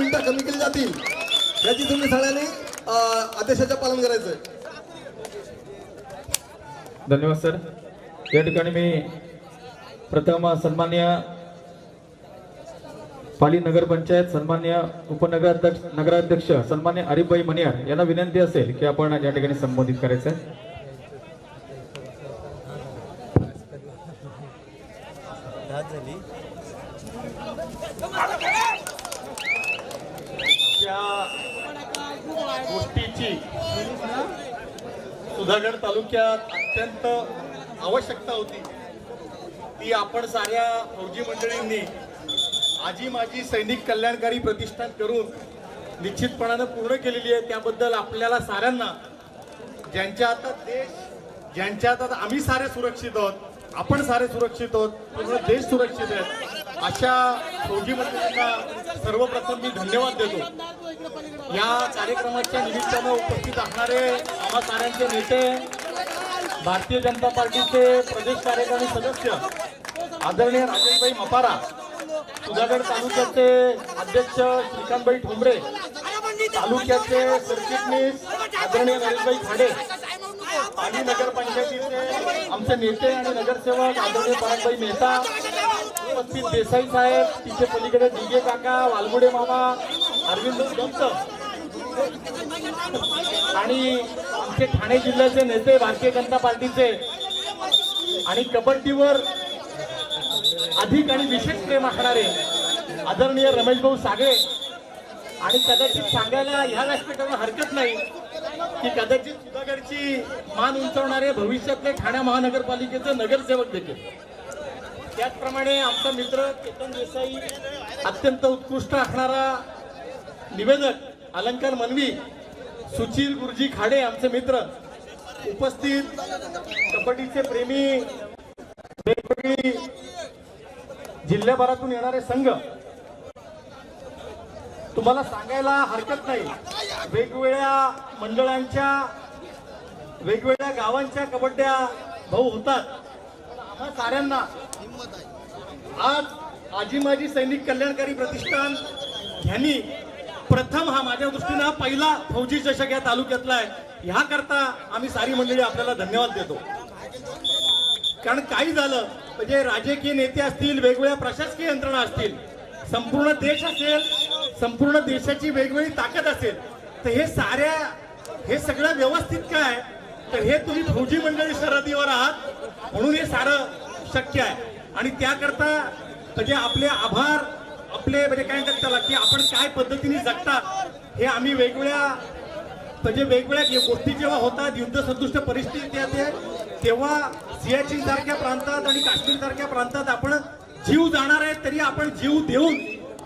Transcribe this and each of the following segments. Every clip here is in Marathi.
मिनिटं कमी केली जातील. याची तुम्ही सगळ्यांनी अं, आदेशाचं पालन करायचं धन्यवाद सर. या ठिकाणी मी प्रथम सन्मान्य पाली नगरपंचायत सन्मान्य उपनगराध्यक्ष नगराध्यक्ष सन्मान्य हरिभाई मनियार यांना विनंती असेल की आपण या ठिकाणी संबोधित करायचं आहे त्या गोष्टीची सुधागड तालुक्यात अत्यंत आवश्यकता होती. ती आपण साऱ्या फौजी मंडळींनी आजी माझी सैनिक कल्याणकारी प्रतिष्ठान करून निश्चितपणानं पूर्ण केलेली आहे. त्याबद्दल आपल्याला साऱ्यांना ज्यांच्या हातात देश ज्यांच्या हातात आम्ही सारे सुरक्षित आहोत आपण सारे सुरक्षित आहोत पूर्ण देश सुरक्षित आहे. अशा फौजी मंडळींना सर्वप्रथम मी धन्यवाद देतो. या कार्यक्रमाच्या निमित्तानं उपस्थित असणारे आम्हा साऱ्यांचे नेते भारतीय जनता पार्टीचे प्रदेश कार्यकारी सदस्य आदरणीय राजेशभाई मपारा सुधागड तालुक्याचे अध्यक्ष श्रीकांतभाई ठोंबरे तालुक्याचे सरचिटणीस आदरणीय नरेशभाई खाडे आणि नगरपंचायतीचे आमचे नेते आणि नगरसेवक आदरणीय परागभाई मेहता असतील देसाई साहेब तिचे पलीकडे दिगे काका वालगुडे मामा अरविंद दत्त आणि आमचे ठाणे जिल्ह्याचे नेते भारतीय जनता पार्टीचे. आणि कबड्डीवर अधिक आणि विशेष प्रेम असणारे आदरणीय रमेश भाऊ सागळे आणि कदाचित सांगायला ह्या व्यासपीठावर हरकत नाही की कदाचित सुधागडची मान उंचावणारे भविष्यातले ठाणे महानगरपालिकेचे नगरसेवक देखील. त्याचप्रमाणे आमचा मित्र चेतन देसाई अत्यंत उत्कृष्ट असणारा निवेदक अलंकार मनवी सुशील गुरुजी खाडे आमचे मित्र उपस्थित कबड्डीचे प्रेमी वेगवेगळी जिल्ह्याभरातून येणारे संघ. तुम्हाला सांगायला हरकत नाही. वेगवेगळ्या मंडळांच्या वेगवेगळ्या गावांच्या कबड्ड्या भाऊ होतात. आम्हा साऱ्यांना आज आजी माजी सैनिक कल्याणकारी प्रतिष्ठान यांनी प्रथम हा माझ्या दृष्टीनं हा पहिला फौजी चषक या तालुक्यातला आहे. ह्याकरता आम्ही सारी मंडळी आपल्याला धन्यवाद देतो. कारण काही झालं म्हणजे राजकीय नेते असतील वेगवेगळ्या प्रशासकीय यंत्रणा असतील संपूर्ण देश असेल संपूर्ण देशाची वेगवेगळी ताकद असेल तर हे साऱ्या हे सगळं व्यवस्थित काय? तर हे तुम्ही फौजी मंडळी सरहदीवर आहात म्हणून हे सारं शक्य आहे. आणि त्याकरता म्हणजे आपले आभार आपले म्हणजे काय म्हणतात त्याला की आपण काय पद्धतीने जगतात हे आम्ही वेगवेगळ्या म्हणजे वेगवेगळ्या गोष्टी जेव्हा होतात युद्धसदृष्ट परिस्थिती येते तेव्हा सियाचीन सारख्या प्रांतात आणि काश्मीर सारख्या प्रांतात आपण जीव जाणार आहे तरी आपण जीव देऊन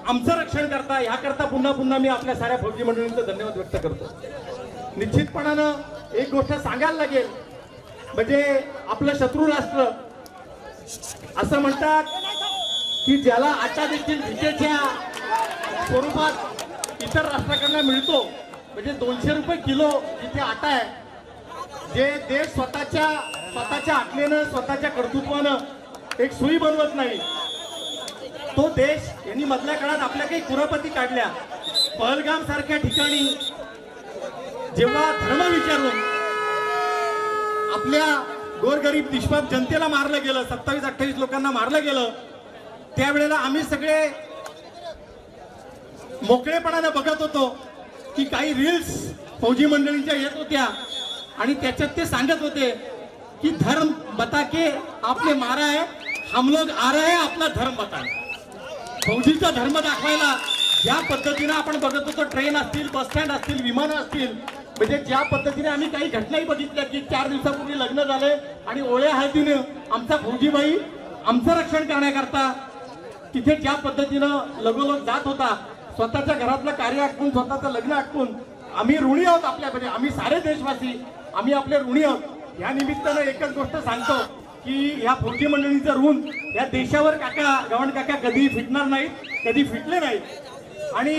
आमचं रक्षण करता. ह्याकरता पुन्हा पुन्हा मी आपल्या साऱ्या फौजी मंडळींचं धन्यवाद व्यक्त करतो. निश्चितपणानं एक गोष्ट सांगायला लागेल. म्हणजे आपलं शत्रू राष्ट्र. असं म्हणतात की ज्याला आता देखील विजेच्या स्वरूपात इतर राष्ट्राकडनं मिळतो. म्हणजे दोनशे रुपये किलो जिथे आटा आहे. जे देश स्वतःच्या स्वतःच्या आटलेनं स्वतःच्या कर्तृत्वानं एक सुई बनवत नाही. तो देश यांनी मधल्या काळात आपल्या काही कुरापती काढल्या. पहलगाम सारख्या ठिकाणी जेव्हा धर्म विचारून आपल्या गोरगरीब निष्पाप जनतेला मारलं गेलं सत्तावीस अठ्ठावीस लोकांना मारलं गेलं त्यावेळेला आम्ही सगळे मोकळेपणाने बघत होतो की काही रील्स फौजी मंडळींच्या येत होत्या आणि त्याच्यात ते सांगत होते की धर्म बता के आपने मारा है हम लोग आ रहे हैं आपला धर्म बता फौजीचा धर्म दाखवायला ज्या पद्धतीने आपण बघत होतो ट्रेन असतील बस स्टँड असतील विमानं असतील म्हणजे ज्या पद्धतीने आम्ही काही घटनाही बघितल्या की चार दिवसापूर्वी लग्न झाले आणि ओळ्या हळदीनं आमचा फौजीबाई आमचं रक्षण करण्याकरता तिथे ज्या पद्धतीनं लगोलग जात होता स्वतःच्या घरातलं कार्य आटपून स्वतःचं लग्न आटपून आम्ही ऋणी आहोत आपल्याकडे आम्ही सारे देशवासी आम्ही आपले ऋणी आहोत. या निमित्तानं एकच गोष्ट सांगतो की ह्या फौजी मंडळीचं ऋण या देशावर काका गवण काका कधी फिटणार नाहीत कधी फिटले नाहीत. आणि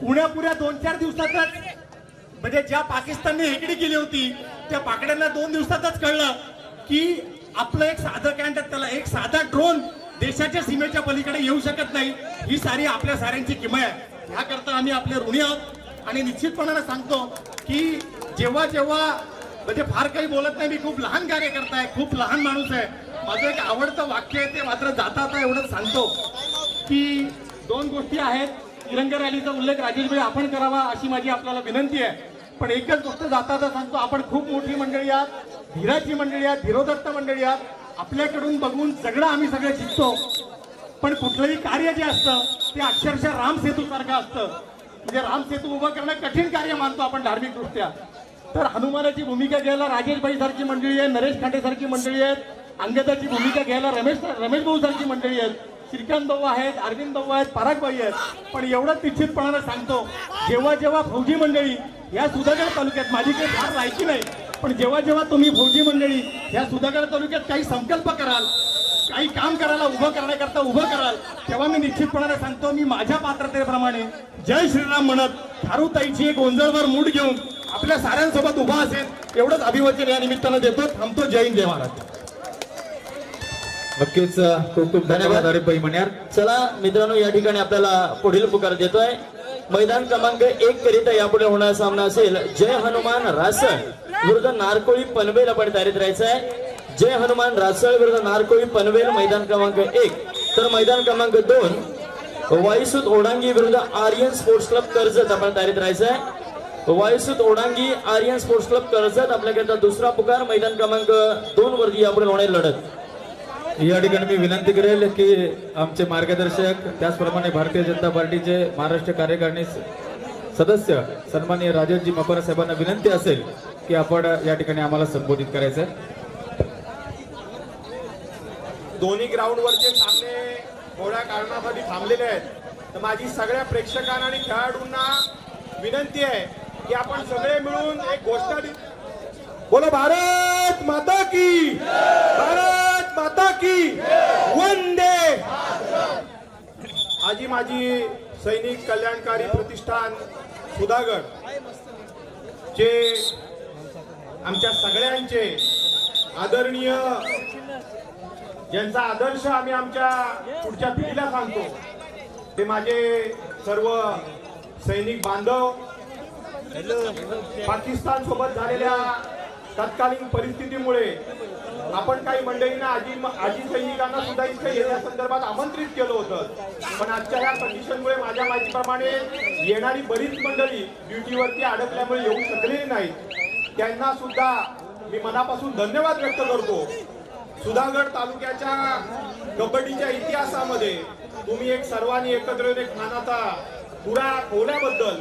पुण्यापुऱ्या दोन चार दिवसातच म्हणजे ज्या पाकिस्तानने हेकडी केली होती त्या पाकड्यांना दोन दिवसातच कळलं की आपलं एक साधं काय म्हणतात त्याला एक साधा ड्रोन देशाच्या सीमेच्या पलीकडे येऊ शकत नाही. ही सारी आपल्या साऱ्यांची किमया आहे. ह्याकरता आम्ही आपले ऋणी आहोत. आणि निश्चितपणानं सांगतो की जेव्हा जेव्हा म्हणजे फार काही बोलत नाही मी खूप लहान कार्य करताय खूप लहान माणूस आहे. माझं एक आवडतं वाक्य आहे ते मात्र जाता आता एवढं सांगतो की दोन गोष्टी आहेत. तिरंगा रॅलीचा उल्लेख राजेश भाई आपण करावा अशी माझी आपल्याला विनंती आहे. पण एकच गोष्ट जाताना सांगतो आपण खूप मोठी मंडळी आहात धीराची मंडळी आहात धीरोदत्त मंडळी आहात. आपल्याकडून बघून सगळं आम्ही सगळे शिकतो. पण कुठलंही कार्य जे असतं ते अक्षरशः राम सेतू सारखं असतं. म्हणजे राम सेतू उभं करणं कठीण कार्य मानतो आपण धार्मिकदृष्ट्या. तर हनुमानाची भूमिका घ्यायला राजेशभाई सारखी मंडळी आहे नरेश खांडे सारखी मंडळी आहेत अंगदाची भूमिका घ्यायला रमेश रमेश भाऊ सारखी मंडळी आहेत श्रीकांत भाऊ आहेत अरविंद भाऊ आहेत परागबाई आहेत. पण एवढंच निश्चितपणानं सांगतो जेव्हा जेव्हा फौजी मंडळी या सुधागड तालुक्यात माझी काही फार लायकी नाही. पण जेव्हा जेव्हा तुम्ही फौजी मंडळी या सुधागड तालुक्यात काही संकल्प कराल काही काम करायला उभं करण्याकरता उभं कराल तेव्हा मी निश्चितपणाने सांगतो मी माझ्या पात्रतेप्रमाणे जय श्रीराम म्हणत थारुताईची एक ओंजळवर मूड घेऊन आपल्या साऱ्यांसोबत उभा असेल एवढंच अभिवचन या निमित्तानं देतो. थांबतो. जय हिंद जय महाराज. नक्कीच खूप खूप धन्यवाद हरिभाई मन्यार चला मित्रांनो या ठिकाणी आपल्याला पुढील पुकार देतोय. मैदान क्रमांक एक करिता यापुढे होणारा सामना असेल. जय हनुमान रासळ. विरुद्ध नारकोळी पनवेल आपण तयारीत राहायचं आहे. जय हनुमान रासळ विरुद्ध नारकोळी पनवेल मैदान क्रमांक एक. तर मैदान क्रमांक दोन वायुसूत ओढांगी विरुद्ध आर्यन स्पोर्ट्स क्लब कर्जत आपण तयारीत राहायचं आहे. वायुसूत ओढांगी आर्यन स्पोर्ट्स क्लब कर्जत आपल्याकरता दुसरा पुकार मैदान क्रमांक दोन वरती यापुढे होणारी लढत. या ठिकाणी मी विनंती करेल की आमचे मार्गदर्शक त्याचप्रमाणे भारतीय जनता पार्टीचे महाराष्ट्र कार्यकारिणी सदस्य सन्माननीय राजेशजी मकर साहेबांना विनंती असेल की आपण या ठिकाणी आम्हाला संबोधित करायचं. आहे दोन्ही ग्राउंडवरचे सामने थोड्या कारणासाठी थांबलेले आहेत. तर माझी सगळ्या प्रेक्षकांना आणि खेळाडूंना विनंती आहे की आपण सगळे मिळून एक गोष्ट बोला भारत माता की भारत माता की। वंदे। आजी माझी सैनिक कल्याणकारी प्रतिष्ठान सुधागड जे आमच्या सगळ्यांचे आदरणीय ज्यांचा आदर्श आम्ही आमच्या पुढच्या पिढीला सांगतो ते माझे सर्व सैनिक बांधव पाकिस्तान सोबत झालेल्या तत्कालीन परिस्थितीमुळे आपण काही मंडळींना आजी आजी सैनिकांना सुद्धा इथे येण्या संदर्भात आमंत्रित केलं होतं. पण आजच्या या कंडिशनमुळे माझ्या माहितीप्रमाणे येणारी बरीच मंडळी ड्युटीवरती अडकल्यामुळे येऊ शकलेली नाहीत. त्यांना सुद्धा मी मनापासून धन्यवाद व्यक्त करतो. सुधागड तालुक्याच्या कबड्डीच्या इतिहासामध्ये तुम्ही एक सर्वांनी एकत्र येऊन एक मानाचा पुरा ठेवल्याबद्दल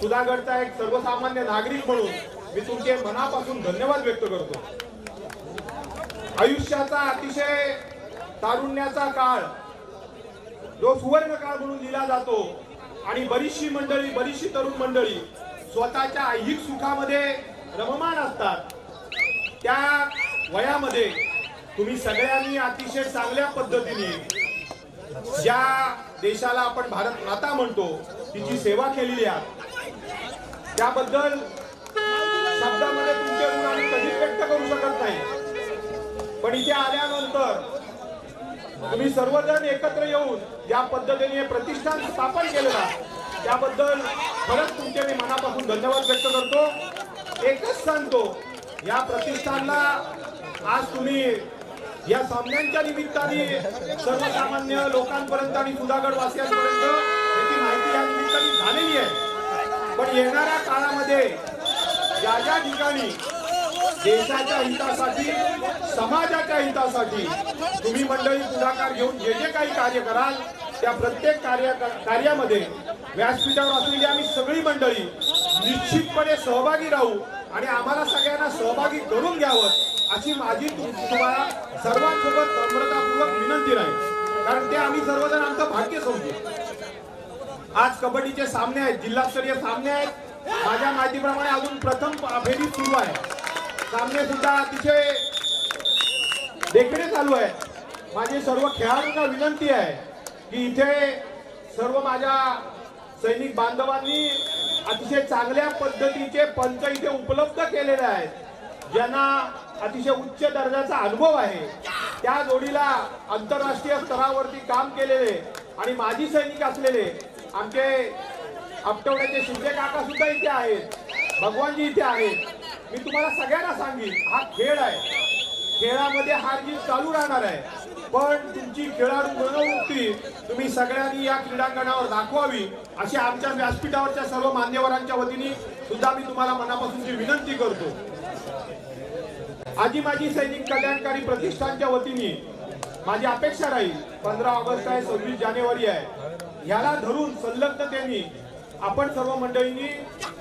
सुधागडचा एक सर्वसामान्य नागरिक म्हणून मी तुमचे मनापासून धन्यवाद व्यक्त करतो. आयुष्याचा अतिशय तारुण्याचा काळ जो सुवर्ण काळ म्हणून लिहिला जातो आणि बरीचशी मंडळी बरीचशी तरुण मंडळी स्वतःच्या ऐहिक सुखामध्ये रममान असतात. त्या वयामध्ये तुम्ही सगळ्यांनी अतिशय चांगल्या पद्धतीने ज्या देशाला आपण भारत माता म्हणतो तिची सेवा केलेली आहे त्याबद्दल शब्दामध्ये तुमचे ऋण आम्ही कधीच व्यक्त करू शकत नाही. पण इथे आल्यानंतर तुम्ही सर्वजण एकत्र येऊन ज्या पद्धतीने हे प्रतिष्ठान स्थापन केलं आहे, त्याबद्दल खरंच तुमचे मी मनापासून धन्यवाद व्यक्त करतो. एकच सांगतो या प्रतिष्ठानला आज तुम्ही या सामन्यांच्या निमित्ताने सर्वसामान्य लोकांपर्यंत आणि सुधागड वासियांपर्यंत याची माहिती या निमित्ताने झालेली आहे. पण येणाऱ्या काळामध्ये ज्या ज्या ठिकाणी देशाच्या हितासाठी समाजाच्या हितासाठी तुम्ही मंडळी पुढाकार घेऊन जे जे काही कार्य कराल त्या प्रत्येक कार्य कार्यामध्ये व्यासपीठावर असलेली आम्ही सगळी मंडळी निश्चितपणे सहभागी राहू आणि आम्हाला सगळ्यांना सहभागी करून घ्यावं अशी माझी तुम्हाला सर्वांसोबत नम्रतापूर्वक विनंती राहील. कारण ते आम्ही सर्वजण आमचं भाग्य समजू. आज कबड्डीचे सामने आहेत जिल्हास्तरीय सामने आहेत माझ्या माहितीप्रमाणे अजून प्रथम फेरी सुरू आहे. सामने सुद्धा अतिशय देखणे चालू आहे. माझी सर्व खेळाडूंना विनंती आहे की इथे सर्व माझ्या सैनिक बांधवांनी अतिशय चांगल्या पद्धतीचे पंच इथे उपलब्ध केलेले आहेत. ज्यांना अतिशय उच्च दर्जाचा अनुभव आहे. त्या जोडीला आंतरराष्ट्रीय स्तरावरती काम केलेले आणि माजी सैनिक असलेले आमचे आपटवड्याचे शिंदे काका सुद्धा इथे आहेत. भगवानजी इथे आहेत. मी तुम्हाला सगळ्यांना सांगेन हा खेळ आहे. खेळामध्ये हार जीत चालू राहणार आहे. पण तुमची खेळाडू मनोवृत्ती तुम्ही सगळ्यांनी या क्रीडांगणावर दाखवावी अशी आमच्या व्यासपीठावरच्या सर्व मान्यवरांच्या वतीने सुद्धा मी तुम्हाला मनापासूनची विनंती करतो. आजी माझी सैनिक कल्याणकारी प्रतिष्ठानच्या वतीने माझी अपेक्षा राहील पंधरा ऑगस्ट आहे सव्वीस जानेवारी आहे. याला धरून संलग्नतेने आपण सर्व मंडळींनी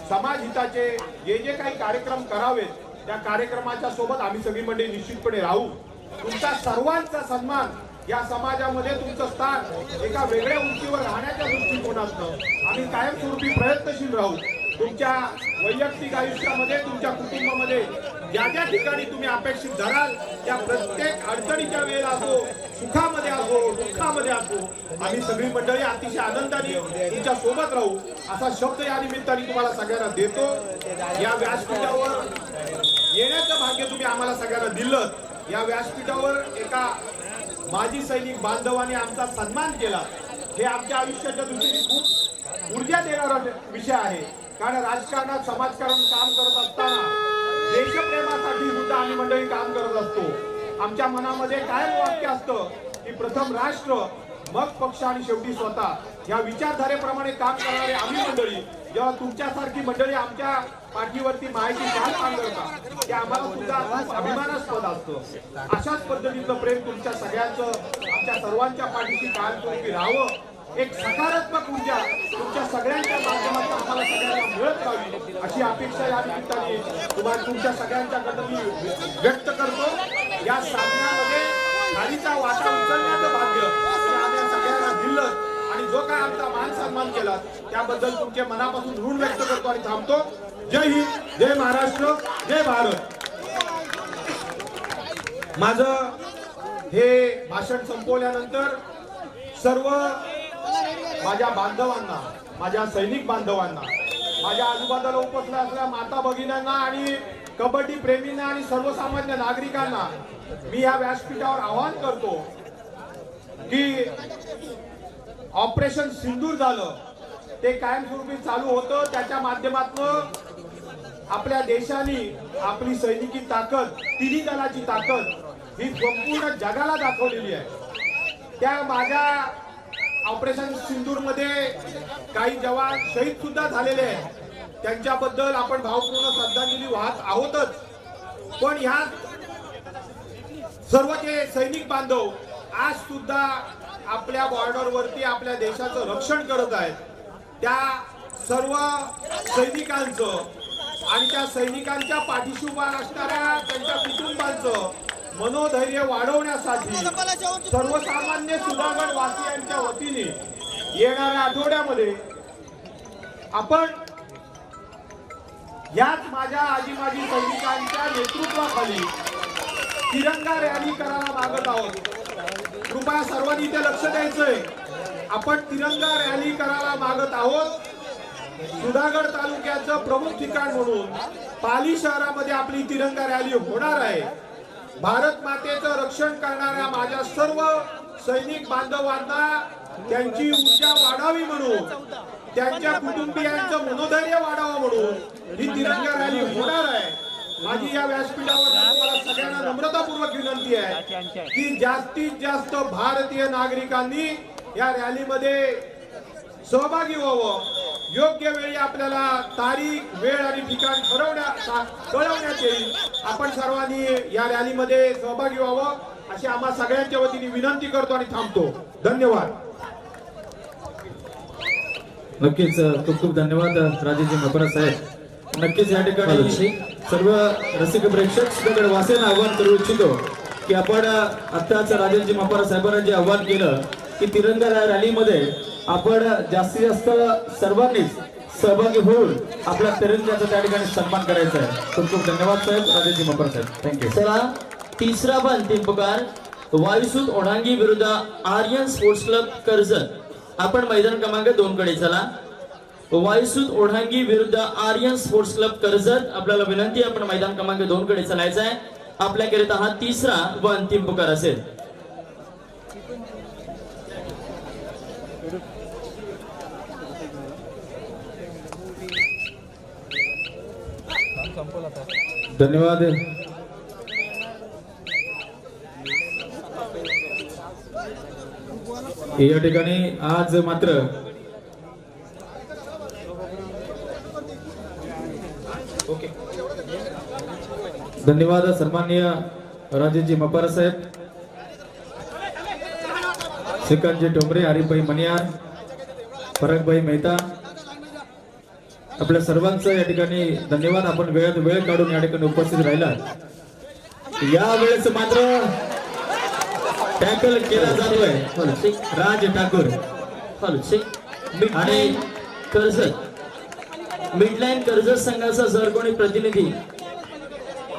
समाज हिताचे जे जे काही कार्यक्रम करावेत त्या कार्यक्रमाच्या सोबत आम्ही सगळी मंडळी निश्चितपणे राहू. तुमचा सर्वांचा सन्मान या समाजामध्ये तुमचं स्थान एका वेगळ्या उंचीवर राहण्याच्या दृष्टिकोनातनं आम्ही कायमस्वरूपी प्रयत्नशील राहू. तुमच्या वैयक्तिक आयुष्यामध्ये तुमच्या कुटुंबामध्ये ज्या ज्या ठिकाणी तुम्ही अपेक्षित धराल त्या प्रत्येक अडचणीच्या वेळेला असो सुखामध्ये असो दुःखामध्ये असो आम्ही सगळी मंडळी अतिशय आनंदाने तुमच्यासोबत राहू असा शब्द या निमित्ताने तुम्हाला सगळ्यांना देतो. या व्यासपीठावर येण्याचं भाग्य तुम्ही आम्हाला सगळ्यांना दिलं. या व्यासपीठावर एका माजी सैनिक बांधवाने आमचा सन्मान केला. हे आमच्या आयुष्याच्या दृष्टीने खूप ऊर्जा देणारा विषय आहे. कारण राजकारणात समाजकारण काम करत असताना देशप्रेमासाठी सुद्धा आम्ही मंडळी काम करत असतो. आमच्या मनामध्ये कायम वाक्य असतं की प्रथम राष्ट्र मग पक्ष आणि शेवटी स्वतः. या विचारधारेप्रमाणे काम करणारे आम्ही मंडळी जेव्हा तुमच्यासारखी मंडळी आमच्या पाठीवरती माहिती काय सांगता ते आम्हाला सुद्धा अभिमानास्पद असतं. अशाच पद्धतीचं प्रेम तुमच्या सगळ्यांचं आमच्या सर्वांच्या पाठीशी कायमस्वरूपी राहावं एक सकारात्मक ऊर्जा तुमच्या सगळ्यांच्या माध्यमातून आम्हाला सगळ्यांना मिळत राहावी अशी अपेक्षा या निमित्ताने तुम्हाला तुमच्या सगळ्यांच्याकडनं मी व्यक्त करतो. या सामन्यामध्ये खालीचा वाटा उचलण्याचं भाग्य हे आम्ही सगळ्यांना दिलं. आणि जो काय आमचा मान सन्मान केला त्याबद्दल तुमच्या मनापासून ऋण व्यक्त करतो आणि थांबतो. जय हिंद जय महाराष्ट्र जय भारत. माझं हे भाषण संपवल्यानंतर सर्व माझ्या बांधवांना माझ्या सैनिक बांधवांना माझ्या आजूबाजूला उपस्थित असलेल्या माता भगिनांना आणि कबड्डी प्रेमींना आणि सर्वसामान्य नागरिकांना मी या व्यासपीठावर आवाहन करतो की ऑपरेशन सिंदूर झालं ते कायमस्वरूपी चालू होतं. त्याच्या माध्यमातून आपल्या देशाने आपली सैनिकी ताकद तिन्ही दलाची ताकद ही संपूर्ण जगाला दाखवलेली आहे. त्या माझ्या ऑपरेशन सिंदूरमध्ये काही जवान शहीद सुद्धा झालेले आहेत. त्यांच्याबद्दल आपण भावपूर्ण श्रद्धांजली वाहत आहोतच. पण ह्या सर्व जे सैनिक बांधव आज सुद्धा आपल्या बॉर्डरवरती आपल्या देशाचं रक्षण करत आहेत. त्या सर्व सैनिकांचं आणि त्या सैनिकांच्या पाठीशी उभा असणाऱ्या त्यांच्या कुटुंबांचं मनोधैर्य वाढवण्यासाठी सर्वसामान्य सुधागड वासियांच्या वतीने येणाऱ्या आठवड्यामध्ये आपण याच माझ्या आजी माजी सैनिकांच्या नेतृत्वाखाली तिरंगा रॅली करायला मागत आहोत. कृपया सर्वांनी इथे लक्ष द्यायचंय. आपण तिरंगा रॅली करायला मागत आहोत. सुधागड तालुक्याचं प्रमुख ठिकाण म्हणून पाली शहरामध्ये आपली तिरंगा रॅली होणार आहे. भारत मातेचं रक्षण करणाऱ्या माझ्या सर्व सैनिक बांधवांना त्यांची ऊर्जा वाढावी म्हणून त्यांच्या कुटुंबियांचं मनोधैर्य वाढावं म्हणून ही तिरंगा रॅली होणार आहे माझी या व्यासपीठावर तुम्हाला सगळ्यांना नम्रतापूर्वक विनंती आहे की जास्तीत जास्त भारतीय नागरिकांनी या रॅलीमध्ये सहभागी व्हावं. योग्य वेळी आपल्याला तारीख वेळ आणि ठिकाण ठरवण्या कळवण्यात येईल. आपण सर्वांनी या रॅलीमध्ये सहभागी व्हावं अशी आम्हा सगळ्यांच्या वतीने विनंती करतो आणि थांबतो. धन्यवाद. नक्कीच खूप खूप धन्यवाद राजेजी मकरा साहेब. नक्कीच या ठिकाणी सर्व रसिक प्रेक्षक सुद्धा वासेन आवाहन करू इच्छितो की आपण आत्ताच राजेजी मकरा साहेबांना जे आव्हान केलं की तिरंगा रॅलीमध्ये आपण जास्तीत जास्त सर्वांनीच सहभागी होऊन आपल्या तिरंग्याचा त्या ठिकाणी सन्मान करायचा आहे. खूप खूप धन्यवाद साहेब राजेजी मकरा साहेब. थँक्यू चला तिसरा व अंतिम पुकार वायुसूत ओढांगी विरुद्ध आर्यन स्पोर्ट्स क्लब कर्जत. आपण मैदान क्रमांक दोन कडे चला. वायसून ओढांगी विरुद्ध आर्यन स्पोर्ट्स क्लब कर्जत. आपल्याला विनंती आपण मैदान क्रमांक दोन कडे चालायचा आहे. आपल्याकरिता हा तिसरा व अंतिम पुकार असेल. धन्यवाद. या ठिकाणी आज मात्र धन्यवाद सन्मान्य राजेजी मपार साहेब. श्रीकांतजी डोंबरे हरिभाई मनियार फरकभाई मेहता. आपल्या सर्वांचं या ठिकाणी धन्यवाद. आपण वेळात वेळ काढून या ठिकाणी उपस्थित राहिला या वेळेस मात्र टॅकल केला जातोय. राज ठाकूर. आणि कर्जत. मिडलाईन कर्जत संघाचा जर कोणी प्रतिनिधी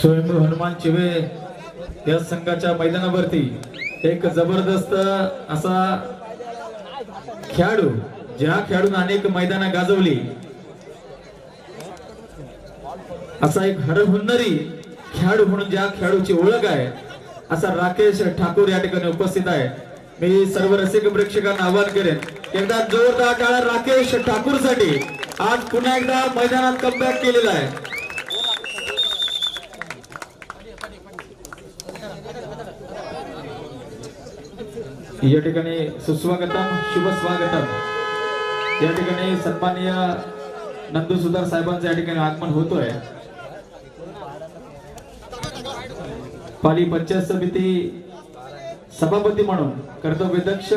स्वयंभू हनुमान चिवे या संघाच्या मैदानावरती एक जबरदस्त असा खेळाडू ज्या खेळाडून अनेक मैदानं गाजवली. असा एक हरहुन्नरी खेळाडू म्हणून ज्या खेळाडूची ओळख आहे असा राकेश ठाकूर या ठिकाणी उपस्थित आहे. मी सर्व रसिक प्रेक्षकांना आवाहन करेन एकदा जोरदार टाळा राकेश ठाकूरसाठी आज पुन्हा एकदा मैदानात कमबॅक केलेला आहे. या ठिकाणी सुस्वागतम शुभ स्वागतम. या ठिकाणी सन्माननीय नंदू सुधार साहेबांचं या ठिकाणी आगमन होतोय. पाली पंचायत समिती सभापती म्हणून कर्तव्यदक्ष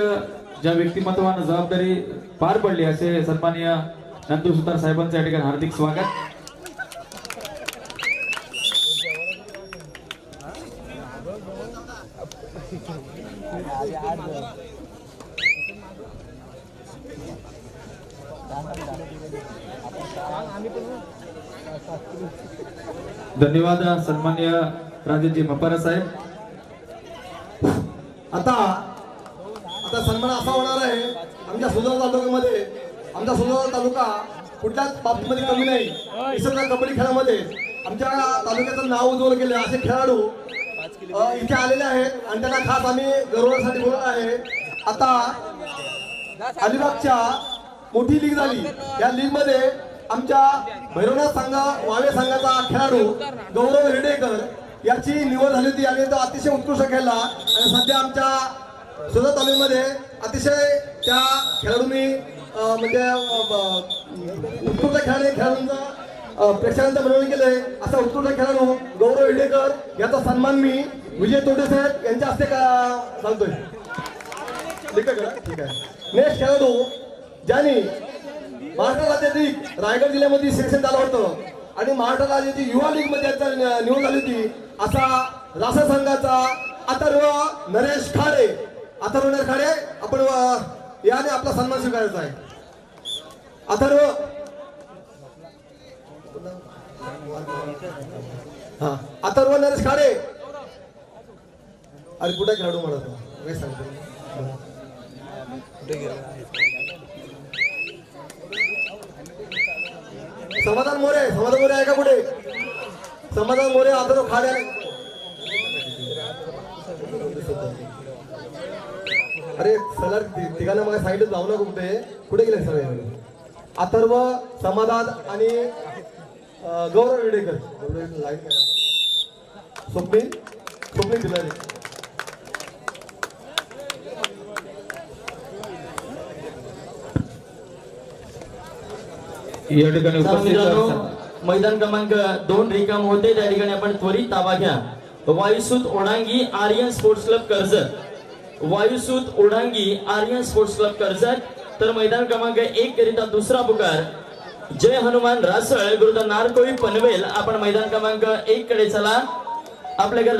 ज्या व्यक्तिमत्वानं जबाबदारी पार पडली असे सन्माननीय नंदू सुतार साहेबांचं या ठिकाणी हार्दिक स्वागत. धन्यवाद सन्मान्य राजेजी मपारा साहेब. आता आता सन्मान असा होणार आहे आमच्या सुंदर तालुक्यामध्ये आमचा सुंदर तालुका कुठल्याच बाबतीमध्ये कमी नाही. निसर्गा कबड्डी खेळामध्ये आमच्या तालुक्याचं नाव उज्वल केलं. असे खेळाडू इथे आलेले आहेत आणि त्यांना खास आम्ही गौरवण्यासाठी बोलत आहे. आता अलिबागच्या मोठी लीग झाली. या लीगमध्ये आमच्या भैरवनाथ संघ वावे संघाचा खेळाडू गौरव रेडेकर याची निवड झाली होती. आणि तो अतिशय उत्कृष्ट खेळला. आणि सध्या आमच्या सुरत तालुक्यामध्ये अतिशय त्या खेळाडूंनी म्हणजे उत्कृष्ट खेळाडू खेळाडूंचा प्रेक्षकांचं मनोरंजन केलंय. असा उत्कृष्ट खेळाडू गौरव हिडेकर याचा सन्मान मी विजय तोटे साहेब यांच्या हस्ते का- सांगतोय. ठीक आहे ठीक आहे. नेक्स्ट खेळाडू ज्यांनी महाराष्ट्र राज्यातील रायगड जिल्ह्यामध्ये सिलेक्शन झालं होतं आणि महाराष्ट्र राज्याची युवा लीगमध्ये निवड झाली होती असा रासा संघाचा अथर्व नरेश खाडे अथर्व नरेश खाडे आपण याने आपला सन्मान स्वीकारायचा आहे. अथर्व हा अथर्व नरेश खाडे. अरे कुठे खेळाडू म्हणत सांगतो. समाधान मोरे समाधान मोरे आहे का कुठे? समाधान मोरे आता खाड्या अरे सलर तिघांना मला साईडच जाऊ नका कुठे. कुठे गेले सगळे? अथर्व समाधान आणि गौरव रेडेकर? स्वप्नील? स्वप्नील दिलारे या ठिकाणी. मैदान क्रमांक दोन रिकाम होते. त्या ठिकाणी आपण त्वरित ताबा घ्या. वायुसूत ओढांगी Aryan sports club Karjat. वायुसूत ओढांगी Aryan sports club Karjat. तर मैदान क्रमांक एक करिता दुसरा पुकार. जय हनुमान रासळ गुरुदा नारकोळी पनवेल. आपण मैदान क्रमांक एक कडे चला. आपल्याकडे